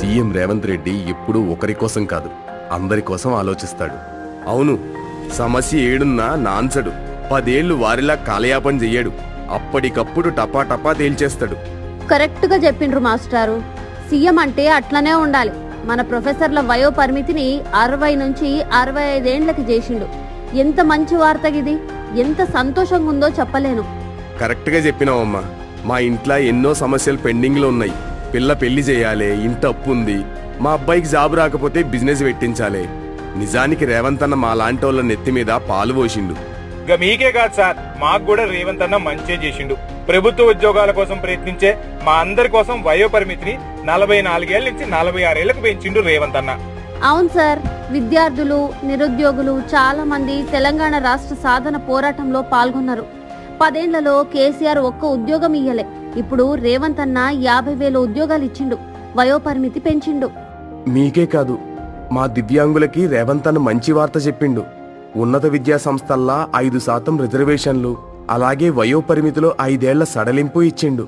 CM Revanth Reddy ఎప్పుడూ ఒకరి కోసం కాదు అందరి కోసం ఆలోచిస్తాడు. అవును సమస్య ఏడున్నా నాన్సడు. పదేళ్ళు వారిలా కాలయాపన చెయ్యడు. అప్పటికప్పుడు టపా టపా తేల్చేస్తాడు. కరెక్ట్గా చెప్పిండ్రు మాస్టారు. సీఎం అంటే అట్లనే ఉండాలి. మన ప్రొఫెసర్ల వయో పరిమితిని అరవై నుంచి అరవై ఐదేండ్లకి చేసిండు. ఎంత మంచి వార్త ఇది ఎంత సంతోషంగా ఉందో చెప్పలేను. కరెక్ట్గా చెప్పినావమ్మా. మా ఇంట్లో ఎన్నో సమస్యలు పెండింగ్లో ఉన్నాయి. పిల్ల పెళ్ళి చేయాలి ఇంటి అప్పు ఉంది మా అబ్బాయికి జాబ్ రాకపోతే బిజినెస్ పెట్టించాలి. నిజానికి రేవంత్ అన్న మా లాంటి వాళ్ళ నెత్తి మీద పాలు పోసిండు. ఇక మీకే కాదు సార్ మాకు కూడా రేవంత్ అన్న మంచే చేసిండు. ప్రభుత్వ ఉద్యోగాల కోసం ప్రయత్నించే మా అందరి కోసం వయో పరిమితిని నలభై నాలుగేళ్ళ నుంచి నలభై ఆరేళ్ళకు పెంచిండు రేవంత్ అన్న. అవును సార్ విద్యార్థులు నిరుద్యోగులు చాలా మంది తెలంగాణ రాష్ట్ర సాధన పోరాటంలో పాల్గొన్నారు. పదేళ్ళలో కేసీఆర్ ఒక్క ఉద్యోగం ఇయ్యలే. ఇప్పుడు రేవంత్ అన్న యాభై వేల ఉద్యోగాలు ఇచ్చిండు వయోపరిమితి పెంచిండు. మీకే కాదు మా దివ్యాంగులకి రేవంత్ అన్న మంచి వార్త చెప్పిండు. ఉన్నత విద్యా సంస్థల్లా ఐదు శాతం రిజర్వేషన్లు అలాగే వయోపరిమితిలో ఐదేళ్ళ సడలింపు ఇచ్చిండు.